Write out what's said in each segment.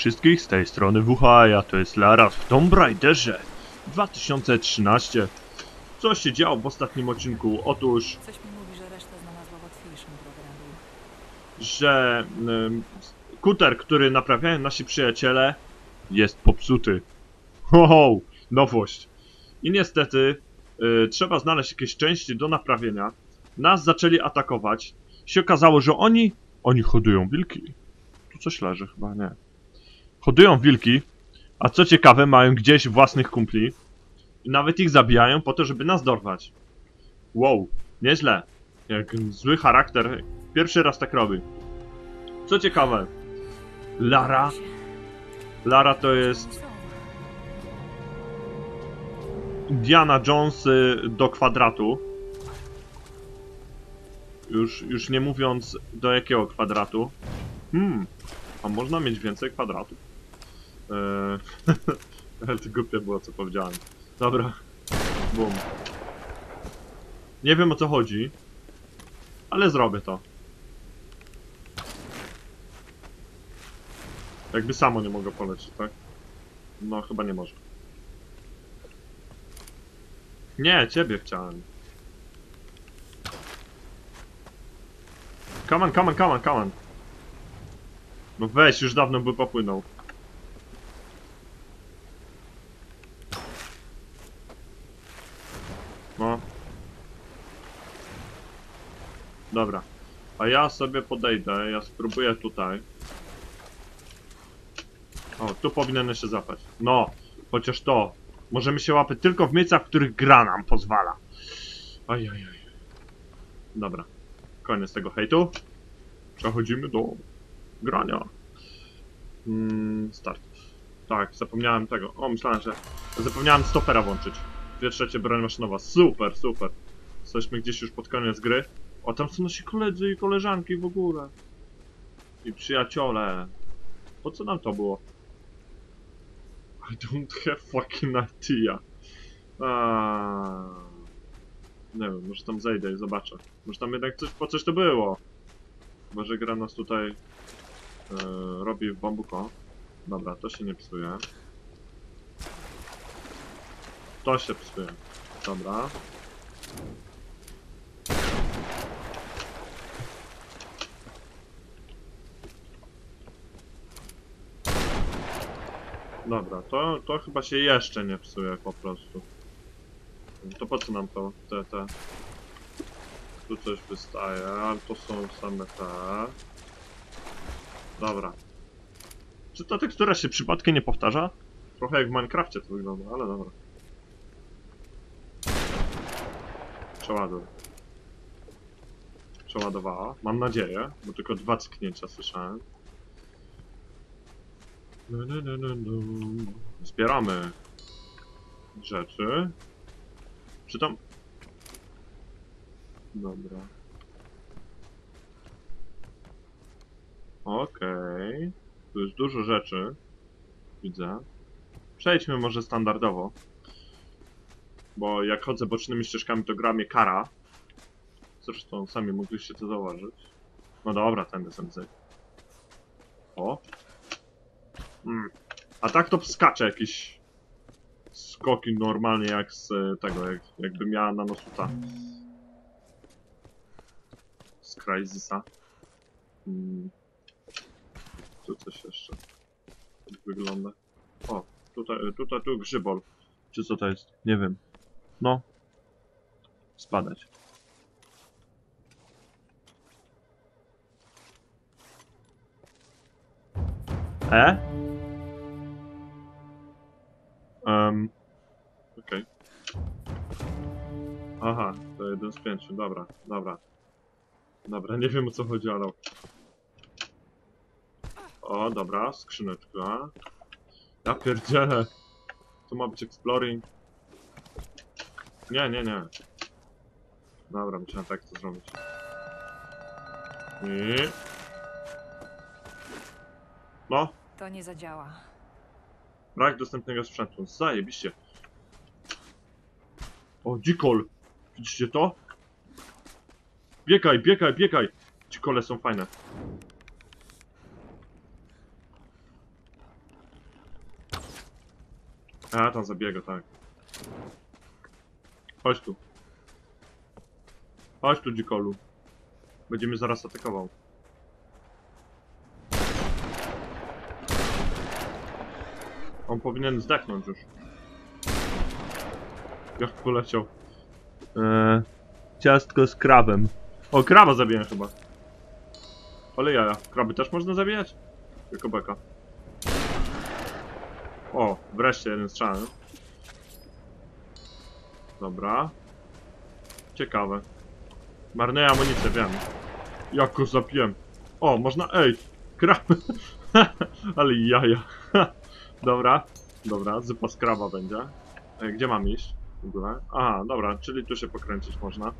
wszystkich, z tej strony WH, a to jest Lara w Tomb Raiderze 2013. Co się działo w ostatnim odcinku? Otóż, Coś mi mówi, że resztę znalazła łatwiejszym programem. że ym, kuter, który naprawiają nasi przyjaciele, jest popsuty. Ho, ho, nowość. I niestety y, trzeba znaleźć jakieś części do naprawienia. Nas zaczęli atakować. Się okazało, że oni, oni hodują wilki. Tu coś leży chyba, nie. Hodują wilki, a co ciekawe mają gdzieś własnych kumpli. I nawet ich zabijają po to, żeby nas dorwać. Wow, nieźle. Jak zły charakter. Pierwszy raz tak robi. Co ciekawe, Lara, Lara to jest Są. Indiana Jones y, do kwadratu. Już, już nie mówiąc do jakiego kwadratu. Hmm, a można mieć więcej kwadratów. Eee, ale to głupie było co powiedziałem. Dobra, bum. Nie wiem o co chodzi, ale zrobię to. Jakby samo nie mogę polecieć, tak? No chyba nie może. Nie, ciebie chciałem. Come on, come on, come on, come on. No weź, już dawno by popłynął. No. Dobra. A ja sobie podejdę, ja spróbuję tutaj. O, tu powinienem się zapać. No, chociaż to. Możemy się łapać tylko w miejscach, w których gra nam pozwala. Ajajaj. Dobra. Koniec tego hejtu. Przechodzimy do grania. Mm, start. Tak, zapomniałem tego. O, myślałem, że... Zapomniałem stopera włączyć. Dwie trzecie broń maszynowa. Super, super. Jesteśmy gdzieś już pod koniec gry. O, tam są nasi koledzy i koleżanki w ogóle. I przyjaciele. Po co nam to było? I don't have fucking idea. Aaaa. Nie wiem, może tam zejdę i zobaczę. Może tam jednak coś, po coś to było. Może gra nas tutaj e, robi w bambuko. Dobra, to się nie psuje. To się psuje. Dobra. Dobra, to, to chyba się jeszcze nie psuje po prostu. To po co nam to, te, te... Tu coś wystaje, ale to są same te... Dobra. Czy ta tekstura się przypadkiem nie powtarza? Trochę jak w Minecrafcie to wygląda, ale dobra. Przeładuj. Przeładowała. Mam nadzieję, bo tylko dwa cknięcia słyszałem. Zbieramy rzeczy. Czy tam... Dobra. Okej. Tu jest dużo rzeczy. Widzę. Przejdźmy może standardowo. Bo jak chodzę bocznymi ścieżkami, to gra mnie kara. Zresztą sami mogliście to zauważyć. No dobra, ten SMZ. O, Mm. A tak to skacze jakieś skoki normalnie jak z e, tego, jak, jakby miała na nosu ta z Crysisa. Mm. Tu coś jeszcze wygląda. O, tutaj, tutaj, tu grzybol. Czy co to jest? Nie wiem. No. Spadać. E? Um, Okej. Aha, to jeden z pięciu, dobra, dobra. Dobra, nie wiem o co chodzi, ale... O, dobra, skrzyneczka. Ja pierdzielę. Tu ma być exploring. Nie, nie, nie. Dobra, musiałem tak to zrobić. I... No, To nie zadziała. Brak dostępnego sprzętu. Zajebiście. O, dzikol. Widzicie to? Biegaj, biegaj, biegaj. Dzikole są fajne. A, tam zabiega, tak. Chodź tu. Chodź tu, dzikolu. Będziemy zaraz atakował. On powinien zdechnąć już. Jak poleciał. Eee, ciastko z krabem. O, kraba zabiję chyba. Ale jaja. Kraby też można zabijać? Tylko beka. O, wreszcie jeden strzał. Dobra. Ciekawe. Marnuję amunicję, wiem. Jak go zabiłem. O, można... Ej! Kraby! Ale jaja. dobra. Dobra, zupa z kraba będzie. E, gdzie mam iść? W ogóle? Aha, dobra, czyli tu się pokręcić można.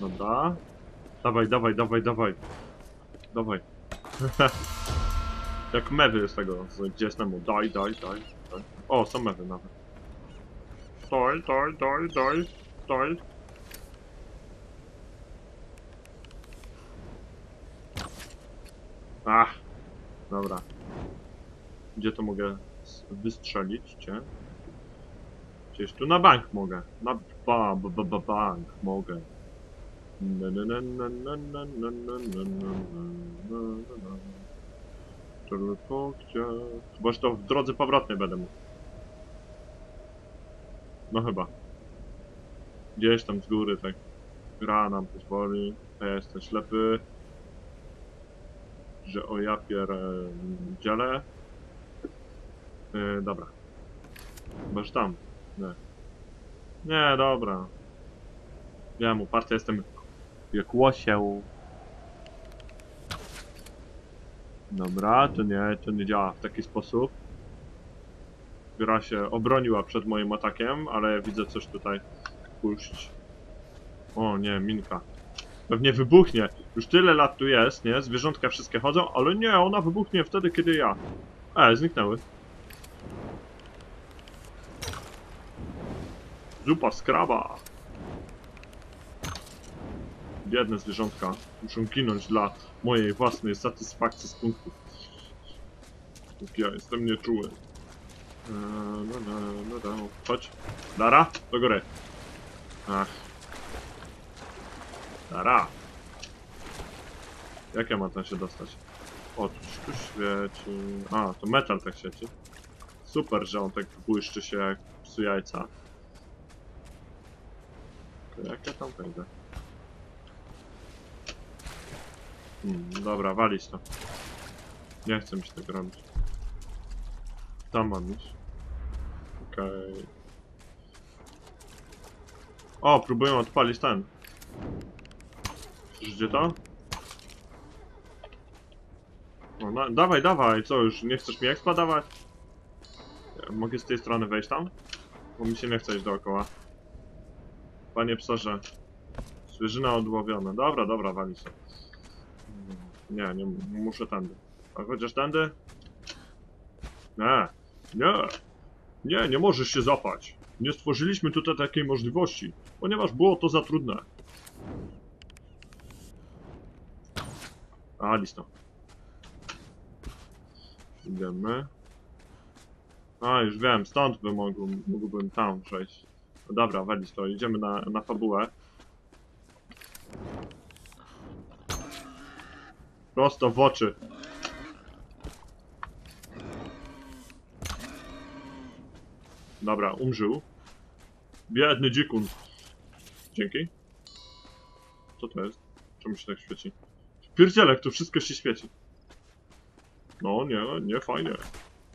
Dobra. Dawaj, dawaj, dawaj, dawaj. Dawaj. Jak mewy z tego, z Nemo. Daj, daj, daj, daj. O, są mewy nawet. Daj, daj, daj, daj, daj. Ach, dobra. Gdzie to mogę wystrzelić cię? Gdzieś tu na bank mogę. Na ba, ba, ba, ba bank mogę. Tylko gdzie... Chyba, że to w drodze powrotnej będę mógł. No chyba. Gdzieś tam z góry, tak. Gra nam pozwoli. Ja jestem ślepy. Że o ja pier... dzielę. Yy, dobra. Chyba, tam. Nie. Nie, dobra. Wiem, uparty jestem jak łosieł. Dobra, to nie, to nie działa w taki sposób. Gra się obroniła przed moim atakiem, ale widzę coś tutaj puść. O nie, minka. Pewnie wybuchnie. Już tyle lat tu jest, nie? Zwierzątka wszystkie chodzą, ale nie, ona wybuchnie wtedy, kiedy ja. E, zniknęły. Zupa z kraba. Biedne zwierzątka muszą ginąć dla mojej własnej satysfakcji z punktów. Jak ja jestem nieczuły. Eee, No, no, no, no. Chodź. Dara, do góry. Ach. Dara. Jak ja mam tam się dostać? O, tu, świeci. A, to metal tak świeci. Super, że on tak błyszczy się jak psu jajca. To jak ja tam wejdę? Hmm, dobra, walić to. Nie chcę mi się tego robić. Tam mam iść. Okej. O, próbuję odpalić ten. Gdzie to? No, dawaj, dawaj, co już, nie chcesz mi expa dawać? Mogę z tej strony wejść tam? Bo mi się nie chce iść dookoła. Panie psorze. Zwierzyna odłowiona. Dobra, dobra, wali się. Nie, nie, muszę tędy. A chociaż tędy? Nie, nie. Nie, nie możesz się zapać. Nie stworzyliśmy tutaj takiej możliwości, ponieważ było to za trudne. A, listo. Idziemy. A, już wiem, stąd by mógł, mógłbym tam przejść. No dobra, weź to, idziemy na, na fabułę. Prosto w oczy. Dobra, umrzył. Biedny dzikun. Dzięki. Co to jest? Czemu się tak świeci? Pierdzielek, tu wszystko się świeci. No, nie, nie fajnie.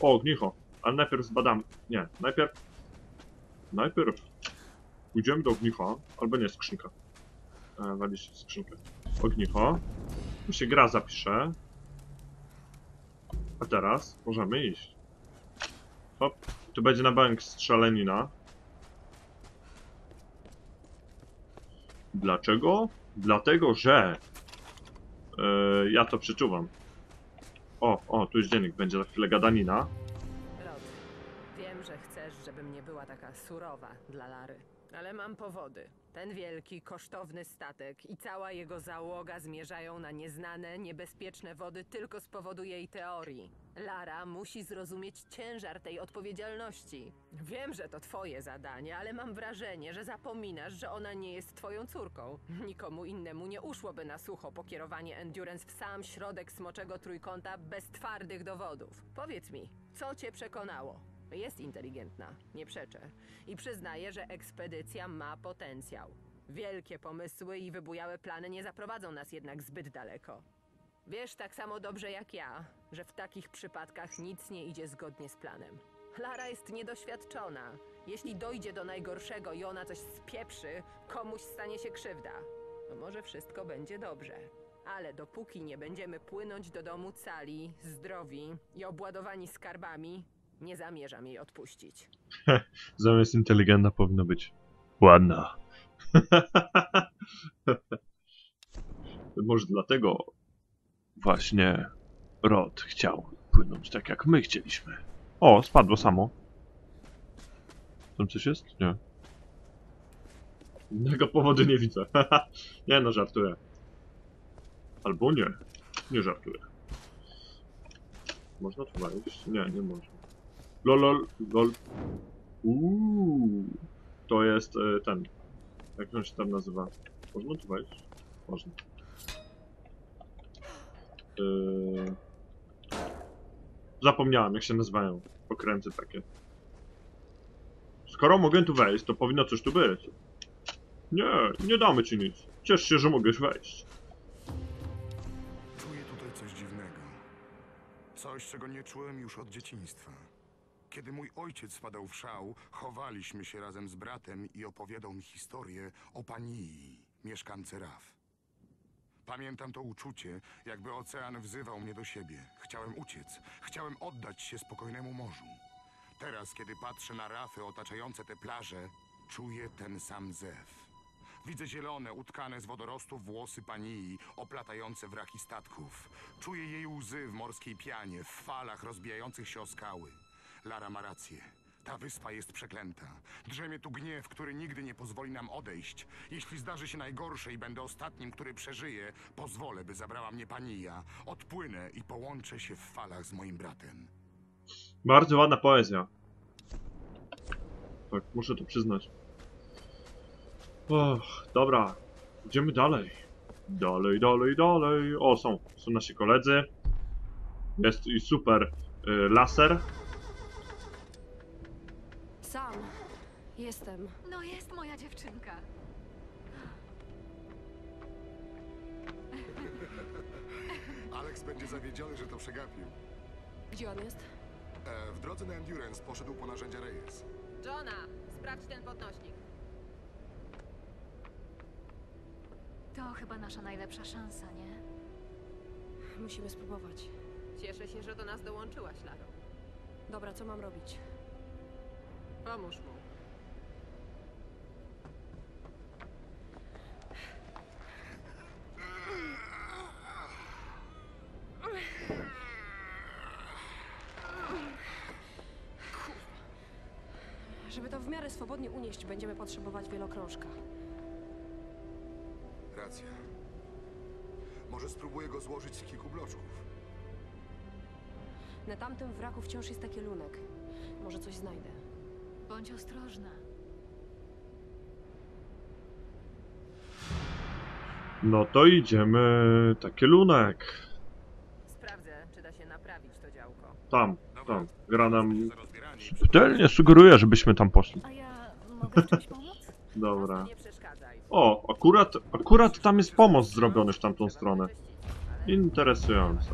O, ognicho. Ale najpierw zbadam. Nie, najpierw... Najpierw pójdziemy do ognicha, albo nie, skrzynka. E, walić skrzynkę. Ognicho. Tu się gra zapisze. A teraz możemy iść. Hop. Tu będzie na bank strzelenina. Dlaczego? Dlatego, że e, ja to przeczuwam. O, o, tu jest dziennik, będzie za chwilę gadanina. Rod, wiem, że chcesz, żebym nie była taka surowa dla Lary, ale mam powody. Ten wielki, kosztowny statek i cała jego załoga zmierzają na nieznane, niebezpieczne wody tylko z powodu jej teorii. Lara musi zrozumieć ciężar tej odpowiedzialności. Wiem, że to twoje zadanie, ale mam wrażenie, że zapominasz, że ona nie jest twoją córką. Nikomu innemu nie uszłoby na sucho pokierowanie Endurance w sam środek smoczego trójkąta bez twardych dowodów. Powiedz mi, co cię przekonało? Jest inteligentna, nie przeczę. I przyznaję, że ekspedycja ma potencjał. Wielkie pomysły i wybujałe plany nie zaprowadzą nas jednak zbyt daleko. Wiesz tak samo dobrze jak ja, że w takich przypadkach nic nie idzie zgodnie z planem. Lara jest niedoświadczona. Jeśli dojdzie do najgorszego i ona coś spieprzy, komuś stanie się krzywda. To może wszystko będzie dobrze. Ale dopóki nie będziemy płynąć do domu cali, zdrowi i obładowani skarbami, nie zamierzam jej odpuścić. Zamiast inteligentna powinno być ładna. Może dlatego właśnie Rod chciał płynąć tak jak my chcieliśmy. O, spadło samo. Tam coś jest? Nie. Innego powodu nie widzę. nie no, żartuję. Albo nie. Nie żartuję. Można tu wejść? Nie, nie można. Lol, lol. Uuu, to jest e, ten. Jak on się tam nazywa? Można tu wejść? Można. Yy... Zapomniałem, jak się nazywają. Pokręty takie. Skoro mogę tu wejść, to powinno coś tu być. Nie, nie damy ci nic. Ciesz się, że mogłeś wejść. Czuję tutaj coś dziwnego. Coś, czego nie czułem już od dzieciństwa. Kiedy mój ojciec wpadał w szał, chowaliśmy się razem z bratem i opowiadał mi historię o Panii, mieszkance Raf. Pamiętam to uczucie, jakby ocean wzywał mnie do siebie. Chciałem uciec, chciałem oddać się spokojnemu morzu. Teraz, kiedy patrzę na rafy otaczające te plaże, czuję ten sam zew. Widzę zielone, utkane z wodorostów włosy Panii, oplatające wraki statków. Czuję jej łzy w morskiej pianie, w falach rozbijających się o skały. Lara ma rację. Ta wyspa jest przeklęta. Drzemie tu gniew, który nigdy nie pozwoli nam odejść. Jeśli zdarzy się najgorsze i będę ostatnim, który przeżyje, pozwolę, by zabrała mnie Pania. Odpłynę i połączę się w falach z moim bratem. Bardzo ładna poezja. Tak, muszę to przyznać. Och, dobra. Idziemy dalej. Dalej, dalej, dalej. O, są. Są nasi koledzy. Jest i super y, laser. Jestem. No jest moja dziewczynka. Alex będzie zawiedziony, że to przegapił. Gdzie on jest? E, w drodze na Endurance poszedł po narzędzia Reyes. Johna, sprawdź ten podnośnik. To chyba nasza najlepsza szansa, nie? Musimy spróbować. Cieszę się, że do nas dołączyłaś, Laro. Dobra, co mam robić? Pomóż mu. Żeby to w miarę swobodnie unieść, będziemy potrzebować wielokrążka. Racja. Może spróbuję go złożyć z kilku bloczków. Na tamtym wraku wciąż jest taki lunek. Może coś znajdę. Bądź ostrożna. No to idziemy. Taki lunek. Sprawdzę, czy da się naprawić to działko. Tam, tam. Gra nam. Subtelnie sugeruje, żebyśmy tam poszli. A ja mogę w czymś pomóc? Dobra. Prosto Nie przeszkadzaj. O, akurat, akurat tam jest pomost zrobiony w tamtą stronę. Interesujące.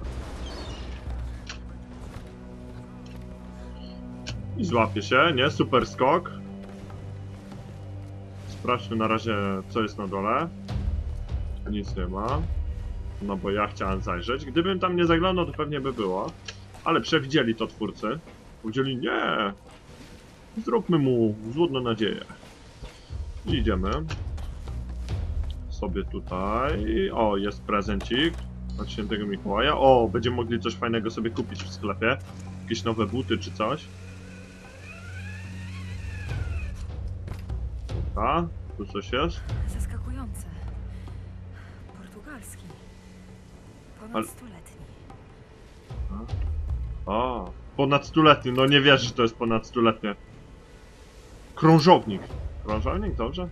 I złapie się, nie? Super skok. Sprawdźmy na razie, co jest na dole. Nic nie ma. No bo ja chciałem zajrzeć. Gdybym tam nie zaglądał, to pewnie by było. Ale przewidzieli to twórcy. Powiedzieli, nie. Zróbmy mu złudną nadzieję. I idziemy sobie tutaj. O, jest prezencik od świętego Mikołaja. O, będziemy mogli coś fajnego sobie kupić w sklepie. Jakieś nowe buty czy coś. Dobra. Tu coś jest? Zaskakujące. Portugalski. Ponad Ale- stuletni. O, ponad stuletni. No nie wierzę, że to jest ponad stuletnie. Krążownik. Krążownik, dobrze?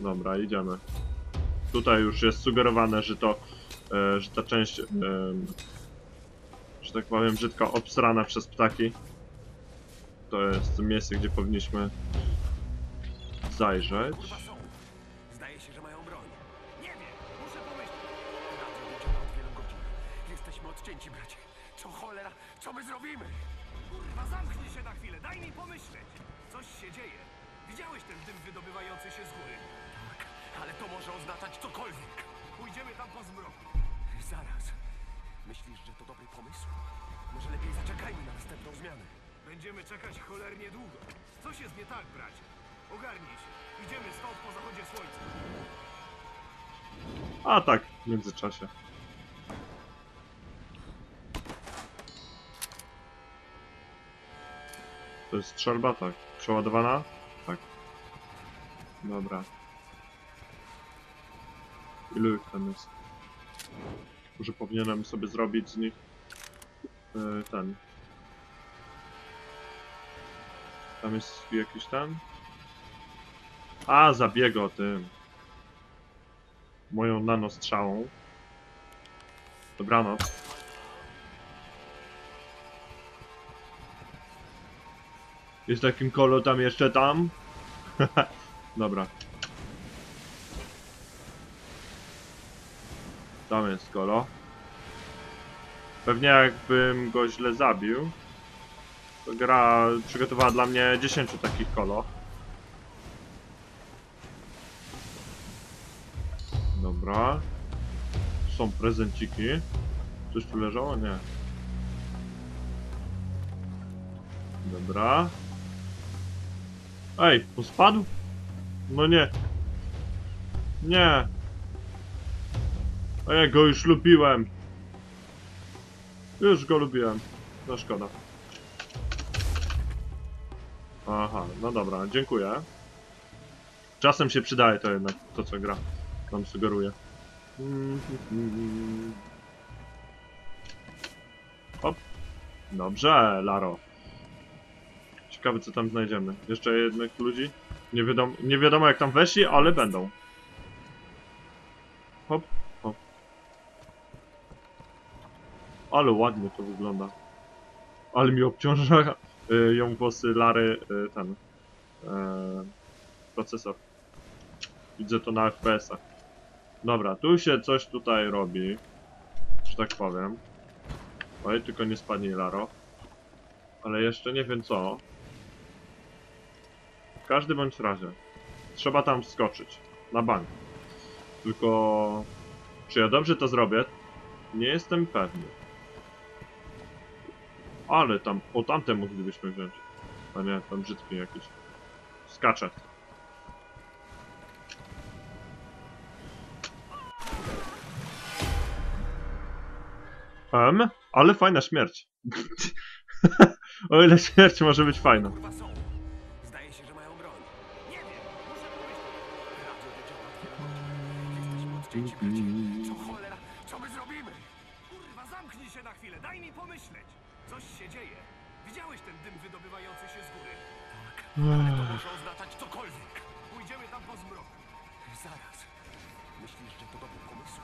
Dobra, idziemy. Tutaj już jest sugerowane, że to, e, że ta część, em, że tak powiem, brzydko obsrana przez ptaki. To jest miejsce, gdzie powinniśmy zajrzeć. Oznaczać cokolwiek. Pójdziemy tam po zmroku. Zaraz. Myślisz, że to dobry pomysł? Może lepiej zaczekajmy na następną zmianę. Będziemy czekać cholernie długo. Coś jest nie tak, bracie. Ogarnij się. Idziemy stąd po zachodzie słońca. A tak, w międzyczasie. To jest strzelba, tak. Przeładowana? Tak. Dobra. Ilu ich tam jest? Może powinienem sobie zrobić z nich yy, ten. Tam jest jakiś ten? A, zabiego tym moją nanostrzałą. Dobranoc. Jest takim kolo tam jeszcze tam? Dobra. Tam jest kolo. Pewnie jakbym go źle zabił, to gra przygotowała dla mnie 10 takich kolo. Dobra. Są prezenciki. Coś tu leżało? Nie. Dobra. Ej, pospadł? No nie. Nie. A ja go już lubiłem. Już go lubiłem. No szkoda. Aha, no dobra, dziękuję. Czasem się przydaje to jednak, to co gra nam sugeruje. Hop. Dobrze, Laro. Ciekawe co tam znajdziemy. Jeszcze jednych ludzi? Nie wiadomo, nie wiadomo jak tam weszli, ale będą. Ale ładnie to wygląda. Ale mi obciąża y, ją włosy Lary y, ten y, procesor. Widzę to na FPS-ach. Dobra, tu się coś tutaj robi. Że tak powiem. Oj, tylko nie spadnie Laro. Ale jeszcze nie wiem co. W każdym bądź razie. Trzeba tam wskoczyć. Na bank. Tylko... Czy ja dobrze to zrobię? Nie jestem pewny. Ale tam... O, tamte moglibyśmy wziąć. A nie, tam brzydki jakiś. Skacze. Em, ale fajna śmierć. o ile śmierć może być fajna. Co cholera? Co my zrobimy? Kurwa, zamknij się na chwilę, daj mi pomyśleć. Coś się dzieje. Widziałeś ten dym wydobywający się z góry. Ale to może oznaczać cokolwiek. Pójdziemy tam po zmroku. Zaraz. Myślisz, że to dobry pomysł?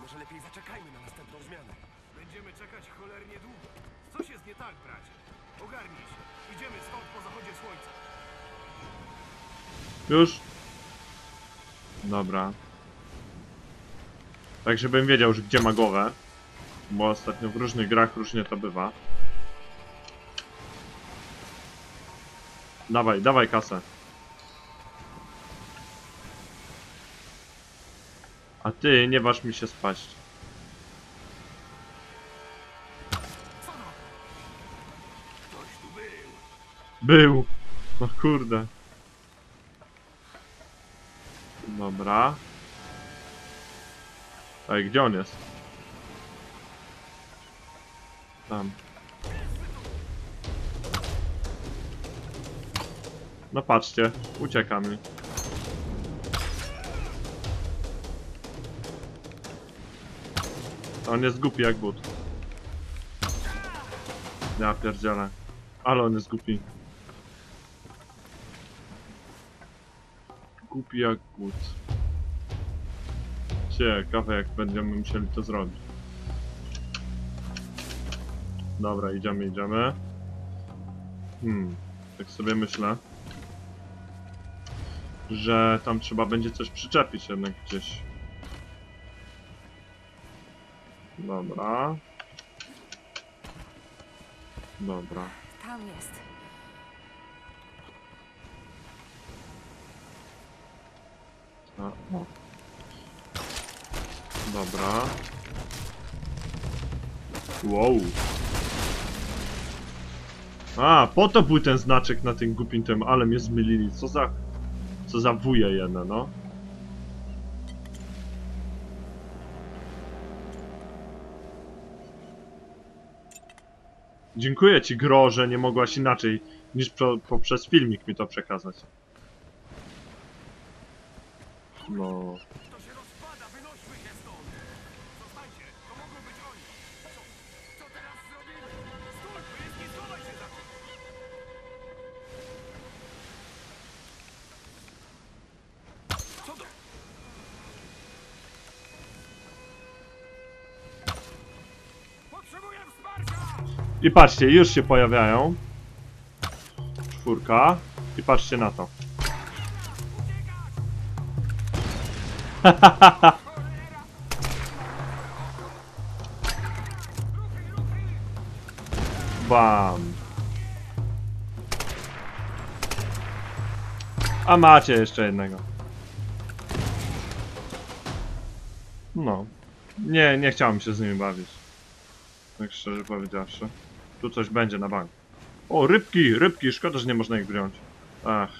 Może lepiej zaczekajmy na następną zmianę. Będziemy czekać cholernie długo. Coś jest nie tak, bracie. Ogarnij się. Idziemy stąd po zachodzie słońca. Już? Dobra. Tak, żebym wiedział, że gdzie ma głowę. Bo ostatnio w różnych grach różnie to bywa. Dawaj, dawaj kasę. A ty nie waż mi się spaść. Był. No kurde. Dobra. Ej, gdzie on jest? Tam. No patrzcie, uciekamy. On jest głupi jak but. Ja pierdzielę. Ale on jest głupi. Głupi jak but. Ciekawe jak będziemy musieli to zrobić. Dobra, idziemy, idziemy. Hmm, tak sobie myślę, że tam trzeba będzie coś przyczepić jednak gdzieś. Dobra. Dobra. Tam jest. A, o. Dobra. Wow. A, po to był ten znaczek na tym głupim tym, ale mnie zmylili. Co za... Co za wuje jedne, no. Dziękuję ci, Gro, że nie mogłaś inaczej niż poprzez filmik mi to przekazać. No... I patrzcie, już się pojawiają. Czwórka. I patrzcie na to. Bam. A macie jeszcze jednego. No. Nie, nie chciałem się z nimi bawić. Tak szczerze powiedziawszy. Tu coś będzie na bank. O, rybki, rybki, szkoda, że nie można ich wziąć. Ach.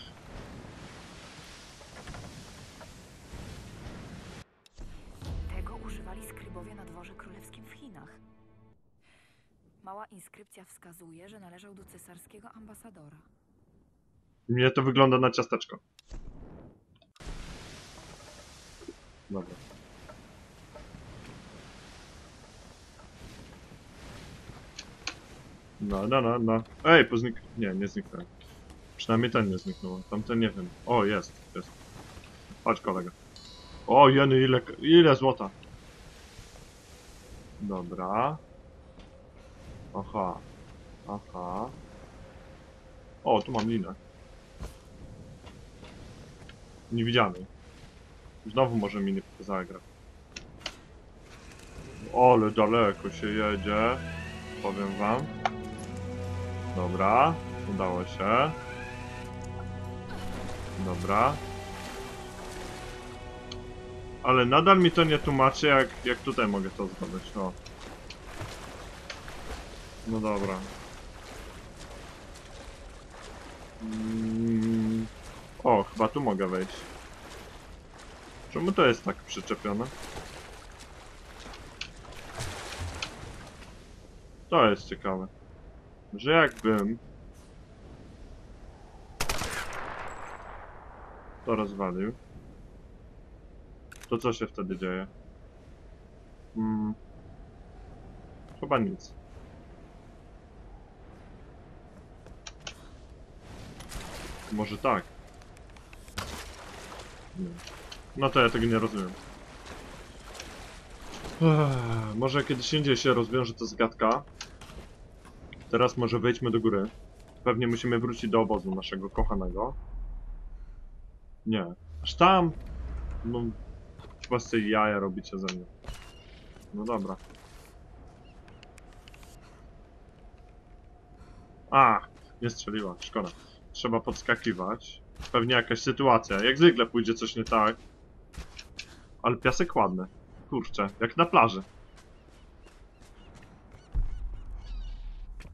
Tego używali skrybowie na dworze królewskim w Chinach. Mała inskrypcja wskazuje, że należał do cesarskiego ambasadora. Mnie to wygląda na ciasteczko. Dobra. No, no, no, no. Ej, poznik... Nie, nie zniknąłem. Przynajmniej ten nie zniknął. Tamten nie wiem. O, jest, jest. Chodź, kolega. O, jeny, ile, ile złota. Dobra. Aha. Aha. O, tu mam linę. Niewidziany. Znowu może mi nie zagra. Ale daleko się jedzie. Powiem wam. Dobra, udało się. Dobra. Ale nadal mi to nie tłumaczy, jak, jak tutaj mogę to zrobić. O. No dobra. Mm. O, chyba tu mogę wejść. Czemu to jest tak przyczepione? To jest ciekawe. Że jakbym... To rozwalił. To co się wtedy dzieje? Hmm. Chyba nic. Może tak. Nie. No to ja tego nie rozumiem. Ech, może kiedyś indziej się rozwiąże ta zagadka. Teraz może wejdźmy do góry. Pewnie musimy wrócić do obozu naszego kochanego. Nie. Aż tam? No... Chyba z tej jaja robicie ze mnie. No dobra. A, nie strzeliła, szkoda. Trzeba podskakiwać. Pewnie jakaś sytuacja. Jak zwykle pójdzie coś nie tak. Ale piasek ładny. Kurczę, jak na plaży.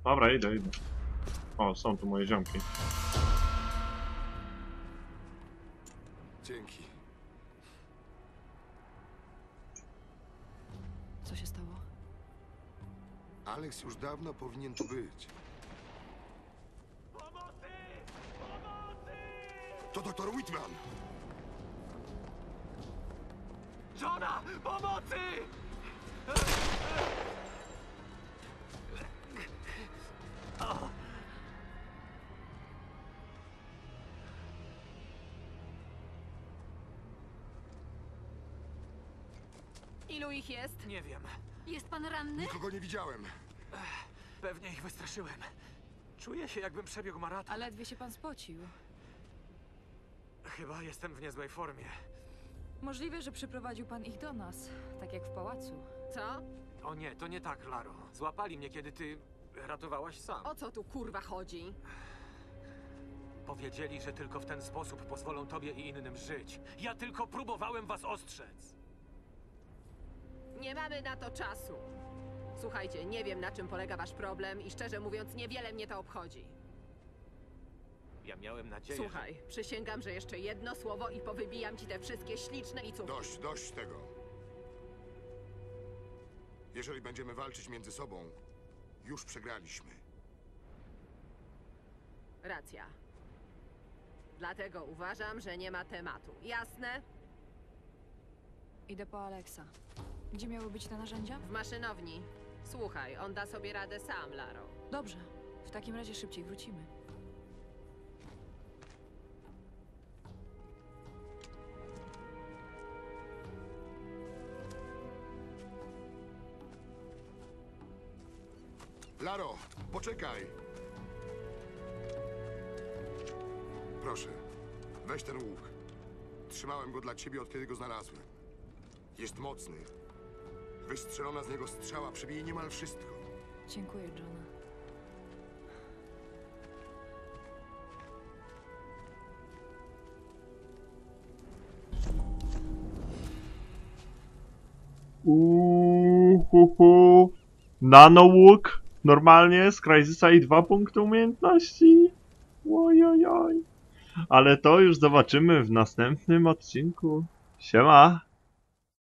Dobra, idę, idę. O, są tu moje ziomki. Dzięki. Co się stało? Alex już dawno powinien tu być. Pomocy! Pomocy! To doktor Whitman! Żona! Pomocy! Ich jest? Nie wiem. Jest pan ranny? Nikogo nie widziałem. Pewnie ich wystraszyłem. Czuję się, jakbym przebiegł maraton. A ledwie się pan spocił. Chyba jestem w niezłej formie. Możliwe, że przyprowadził pan ich do nas, tak jak w pałacu. Co? O nie, to nie tak, Laro. Złapali mnie, kiedy ty ratowałaś sam. O co tu kurwa chodzi? Powiedzieli, że tylko w ten sposób pozwolą tobie i innym żyć. Ja tylko próbowałem was ostrzec. Nie mamy na to czasu. Słuchajcie, nie wiem na czym polega wasz problem i szczerze mówiąc niewiele mnie to obchodzi. Ja miałem nadzieję, Słuchaj, przysięgam, że jeszcze jedno słowo i powybijam ci te wszystkie śliczne i cud. Dość, dość tego. Jeżeli będziemy walczyć między sobą, już przegraliśmy. Racja. Dlatego uważam, że nie ma tematu. Jasne? Idę po Alexa. Gdzie miały być te narzędzia? W maszynowni. Słuchaj, on da sobie radę sam, Laro. Dobrze. W takim razie szybciej wrócimy. Laro, poczekaj! Proszę, weź ten łuk. Trzymałem go dla ciebie, od kiedy go znalazłem. Jest mocny. Wystrzelona z niego strzała przebije niemal wszystko. Dziękuję, Johna. Uuuuhu. Nano łuk. Normalnie z Crysisa i dwa punkty umiejętności. Ojojoj. Ale to już zobaczymy w następnym odcinku. Siema.